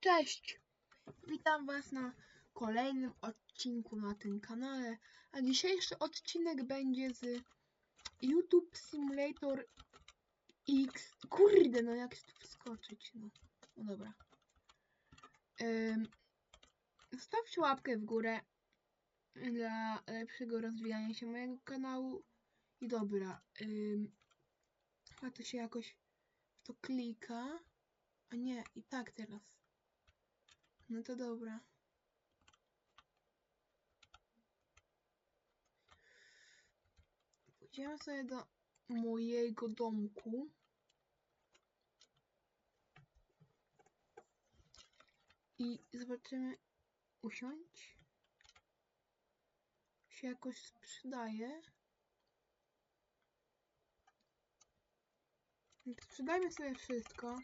Cześć! Witam Was na kolejnym odcinku na tym kanale. A dzisiejszy odcinek będzie z YouTube Simulator X. Kurde, no jak tu wskoczyć? No, no dobra. Ym, zostawcie łapkę w górę dla lepszego rozwijania się mojego kanału. I dobra. Ym, a to się jakoś to klika. A nie, i tak teraz. No to dobra. Pójdziemy sobie do mojego domku. I zobaczymy. Usiąść. Się jakoś sprzedaje. Sprzedajmy sobie wszystko.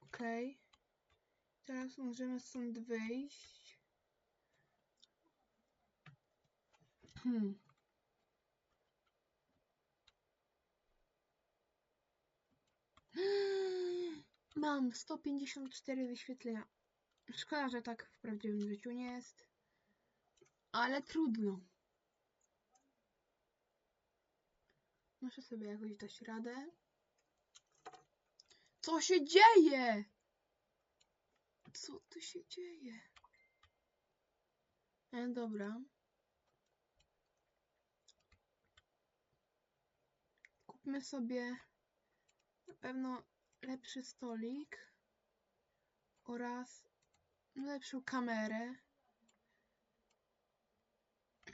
Okej. Teraz możemy stąd wyjść. Hmm. Mam 154 wyświetlenia. Szkoda, że tak w prawdziwym życiu nie jest. Ale trudno. Muszę sobie jakoś dać radę. Co się dzieje? Co tu się dzieje? E, dobra. Kupmy sobie na pewno lepszy stolik oraz lepszą kamerę.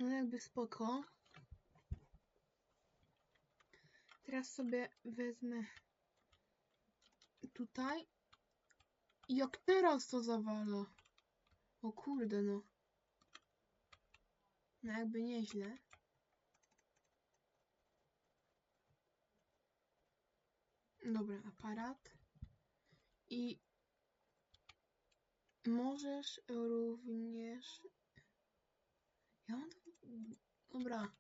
No jakby spoko. Teraz sobie wezmę tutaj. Jak teraz to zawala? O kurde no. No jakby nieźle. Dobra, aparat. I możesz również... Ja mam... Dobra.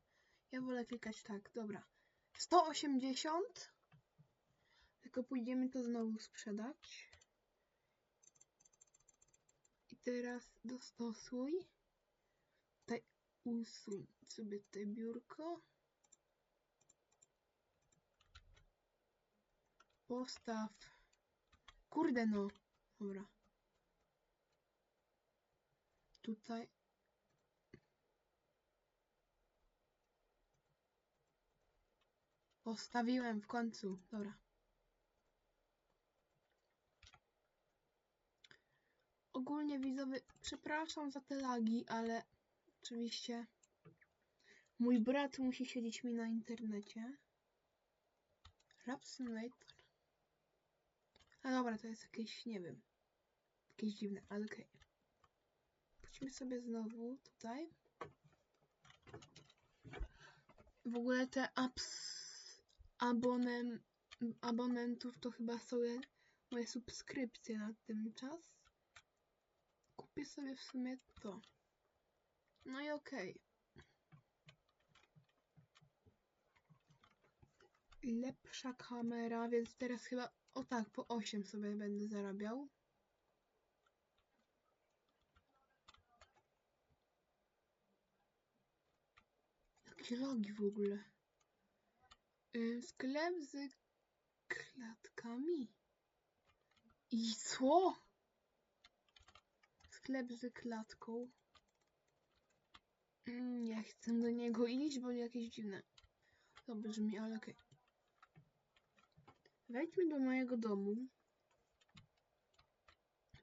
Ja wolę klikać tak, dobra. 180. Tylko pójdziemy to znowu sprzedać. Teraz dostosuj. Tutaj usuń sobie te biurko. Postaw. Kurde no. Dobra. Tutaj. Postawiłem w końcu. Dobra. Ogólnie widzowie, przepraszam za te lagi, ale oczywiście mój brat musi siedzieć mi na internecie. Rap Simulator. A dobra, to jest jakieś, nie wiem, jakieś dziwne, ale okej. Okay. Pójdźmy sobie znowu tutaj. W ogóle te apps abonem, abonentów to chyba są moje subskrypcje na ten czas kupię sobie w sumie to. No i okej. Okay. Lepsza kamera, więc teraz chyba o tak, po 8 sobie będę zarabiał. Jakie logi w ogóle. Yy, sklep z klatkami. I co? Sklep z klatką. Mm, nie chcę do niego iść, bo jakieś dziwne. To brzmi, ale okej. Okay. Wejdźmy do mojego domu.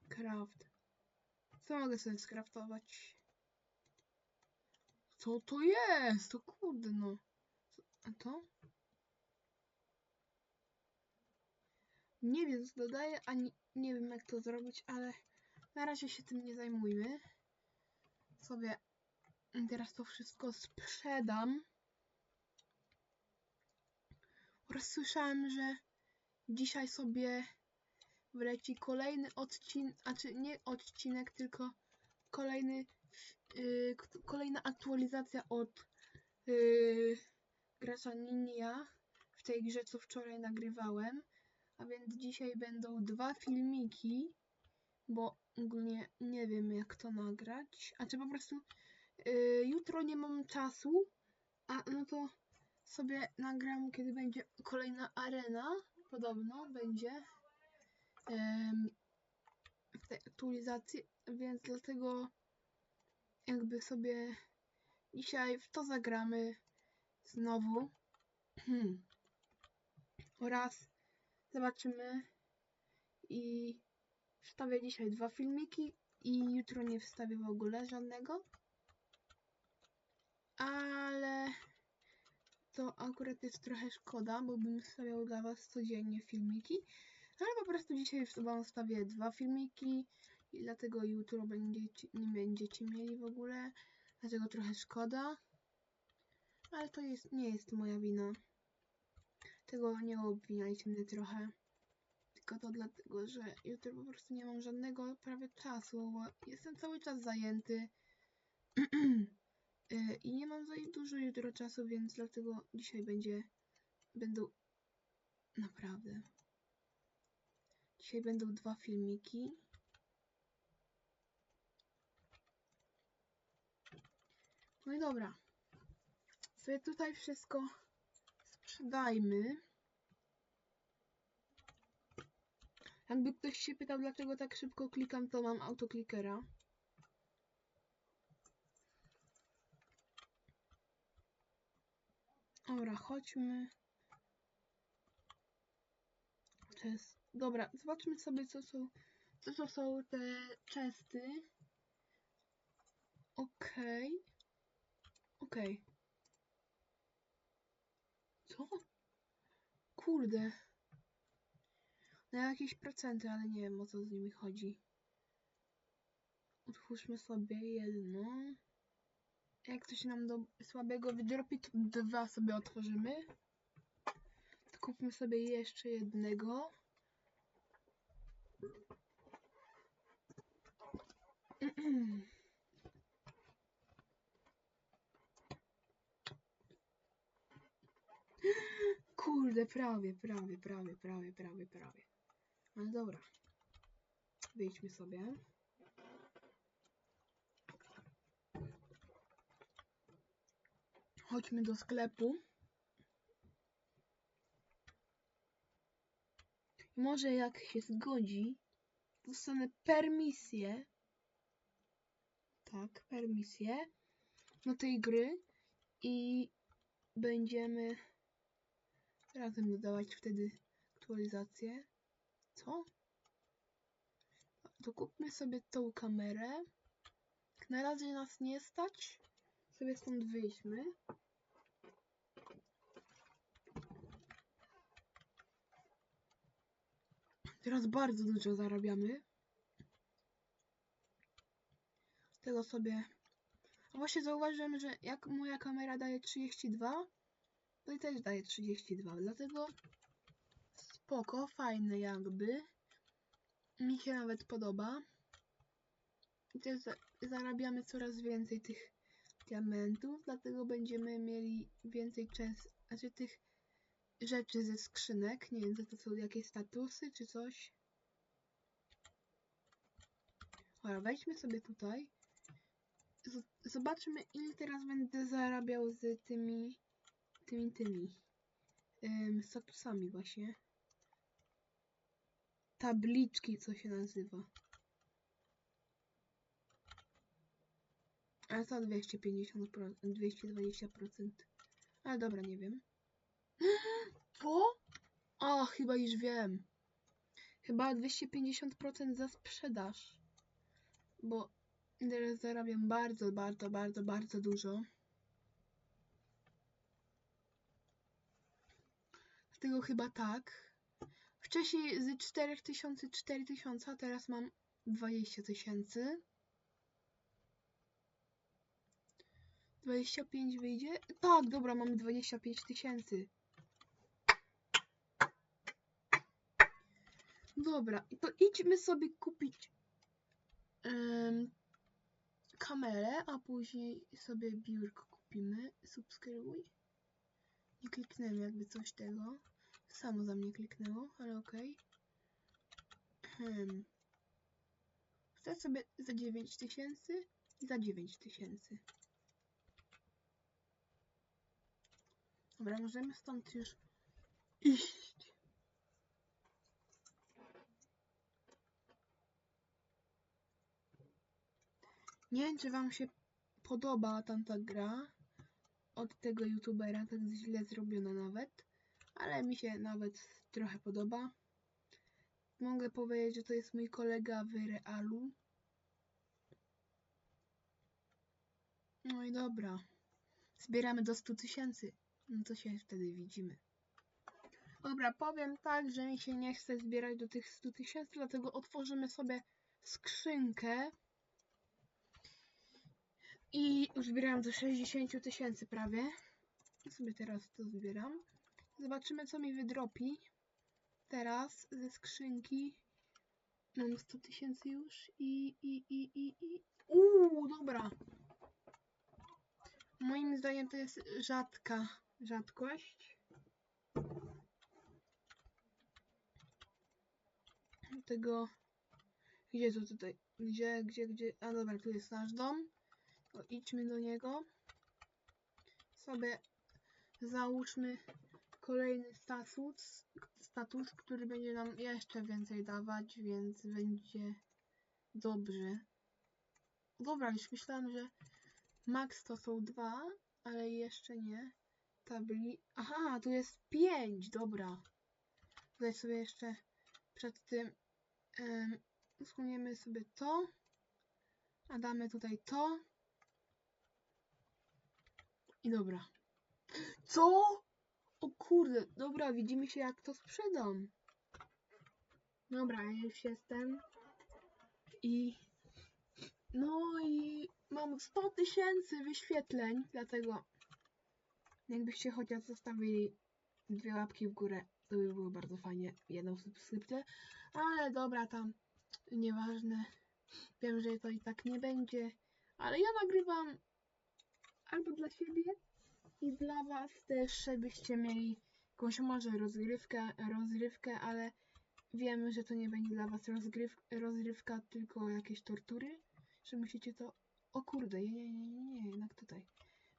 Craft. Co mogę sobie skraftować? Co to jest? To kurde no. A to? Nie wiem co dodaję, ani nie wiem jak to zrobić, ale na razie się tym nie zajmujmy. Sobie teraz to wszystko sprzedam. Oraz słyszałem, że dzisiaj sobie wleci kolejny odcinek, a czy nie odcinek, tylko kolejny, yy, kolejna aktualizacja od yy, gracza Ninja w tej grze, co wczoraj nagrywałem. A więc dzisiaj będą dwa filmiki bo ogólnie nie wiem jak to nagrać. A czy po prostu y, jutro nie mam czasu, a no to sobie nagram, kiedy będzie kolejna arena, podobno będzie em, w tej aktualizacji, więc dlatego jakby sobie dzisiaj w to zagramy znowu. Oraz zobaczymy i wstawię dzisiaj dwa filmiki i jutro nie wstawię w ogóle żadnego. Ale to akurat jest trochę szkoda, bo bym wstawiał dla was codziennie filmiki. Ale po prostu dzisiaj wam wstawię dwa filmiki i dlatego jutro będziecie, nie będziecie mieli w ogóle. Dlatego trochę szkoda. Ale to jest, nie jest moja wina. Tego nie obwiniajcie mnie trochę. Tylko to dlatego, że jutro po prostu nie mam żadnego prawie czasu, bo jestem cały czas zajęty. Y, I nie mam za dużo jutro czasu, więc dlatego dzisiaj będzie. Będą. Naprawdę. Dzisiaj będą dwa filmiki. No i dobra. Sobie tutaj wszystko sprzedajmy. Jakby ktoś się pytał, dlaczego tak szybko klikam, to mam autoklikera. Dobra, chodźmy. To jest... Dobra, zobaczmy sobie, co są, co to są te chesty. Okej. Okej. Co? Kurde. Na jakieś procenty, ale nie wiem o co z nimi chodzi. Otwórzmy sobie jedno. Jak coś nam do słabego wydropi, to dwa sobie otworzymy. To kupmy sobie jeszcze jednego. Kurde, prawie, prawie, prawie, prawie, prawie, prawie. Ale dobra. Wyjdźmy sobie. Chodźmy do sklepu. Może jak się zgodzi, dostanę permisję. Tak, permisję do tej gry i będziemy razem dodawać wtedy aktualizację. Co? To kupmy sobie tą kamerę. Na razie nas nie stać, sobie stąd wyjdźmy. Teraz bardzo dużo zarabiamy. Tego sobie... A właśnie zauważyłem, że jak moja kamera daje 32, to i też daje 32, dlatego spoko, fajne jakby. Mi się nawet podoba. I też za zarabiamy coraz więcej tych diamentów, dlatego będziemy mieli więcej często, znaczy tych rzeczy ze skrzynek. Nie wiem, co to są jakieś statusy czy coś. Dobra, wejdźmy sobie tutaj. Z zobaczymy, ile teraz będę zarabiał z tymi, tymi, tymi ym, statusami właśnie. Tabliczki, co się nazywa. Ale to 250%, 220%. Ale dobra, nie wiem. Co? O, chyba już wiem. Chyba 250% za sprzedaż. Bo teraz zarabiam bardzo, bardzo, bardzo, bardzo dużo. Dlatego chyba tak. Wcześniej z 4000 4000, a teraz mam 20 tysięcy. 25 wyjdzie? Tak, dobra, mamy 25 tysięcy. Dobra, to idźmy sobie kupić um, kamerę, a później sobie biurko kupimy. Subskrybuj. Nie kliknęłem jakby coś tego. Samo za mnie kliknęło, ale okej. Okay. Chcę sobie za 9 tysięcy i za 9 tysięcy. Dobra, możemy stąd już iść. Nie wiem, czy wam się podoba tamta gra od tego youtubera, tak źle zrobiona nawet, ale mi się nawet trochę podoba. Mogę powiedzieć, że to jest mój kolega w realu. No i dobra. Zbieramy do 100 tysięcy. No to się wtedy widzimy. Dobra, powiem tak, że mi się nie chce zbierać do tych 100 tysięcy, dlatego otworzymy sobie skrzynkę. I zbieram do 60 tysięcy prawie. Sobie teraz to zbieram. Zobaczymy, co mi wydropi. Teraz ze skrzynki. Mam 100 tysięcy już i, i, i, i, i. Uuu, dobra. Moim zdaniem to jest rzadka rzadkość. Tego. Gdzie to tutaj? Gdzie, gdzie, gdzie? A dobra, tu jest nasz dom. To idźmy do niego. Sobie załóżmy kolejny status, status, który będzie nam jeszcze więcej dawać, więc będzie dobrze. Dobra, już myślałam, że max to są dwa, ale jeszcze nie. Tabli. Aha, tu jest pięć, dobra. Tutaj sobie jeszcze przed tym um, usuniemy sobie to, a damy tutaj to. I dobra. Co? O kurde, dobra, widzimy się jak to sprzedam. Dobra, ja już jestem. I... No i mam 100 tysięcy wyświetleń, dlatego jakbyście chociaż zostawili dwie łapki w górę, to by było bardzo fajnie. Jedną subskrypcję, ale dobra, tam nieważne. Wiem, że to i tak nie będzie, ale ja nagrywam albo dla siebie, i dla was też, żebyście mieli jakąś może rozgrywkę, rozrywkę, ale wiemy, że to nie będzie dla was rozgryw, rozrywka, tylko jakieś tortury, że musicie to... O kurde, nie, nie, nie, nie, jednak tutaj.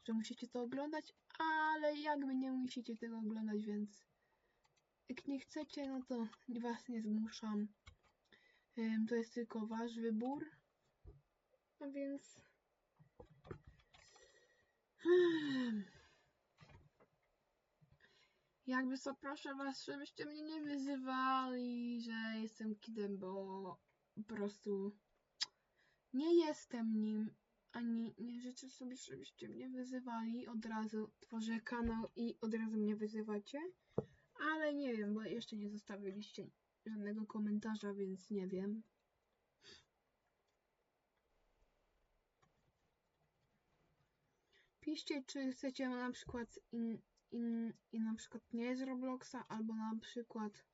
Że musicie to oglądać, ale jakby nie musicie tego oglądać, więc jak nie chcecie, no to was nie zmuszam. To jest tylko wasz wybór. A więc... Hmm. Jakby co, proszę was, żebyście mnie nie wyzywali, że jestem kidem, bo po prostu nie jestem nim, ani nie życzę sobie, żebyście mnie wyzywali. Od razu tworzę kanał i od razu mnie wyzywacie. Ale nie wiem, bo jeszcze nie zostawiliście żadnego komentarza, więc nie wiem. Piszcie, czy chcecie na przykład in, in, i na przykład nie z Robloxa, albo na przykład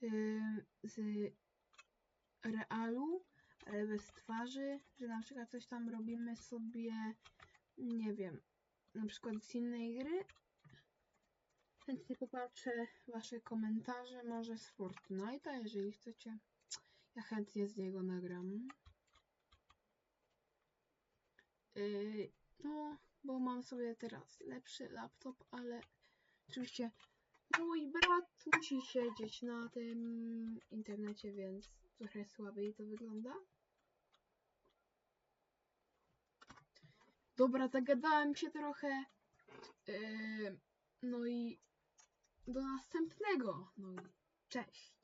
yy, z realu, ale bez twarzy, że na przykład coś tam robimy sobie, nie wiem, na przykład z innej gry. Chętnie popatrzę wasze komentarze, może z Fortnite'a, jeżeli chcecie. Ja chętnie z niego nagram. Yy, no, bo mam sobie teraz lepszy laptop, ale oczywiście mój brat musi siedzieć na tym internecie, więc trochę słabiej to wygląda. Dobra, zagadałem się trochę. Yy, no i do następnego. No i cześć.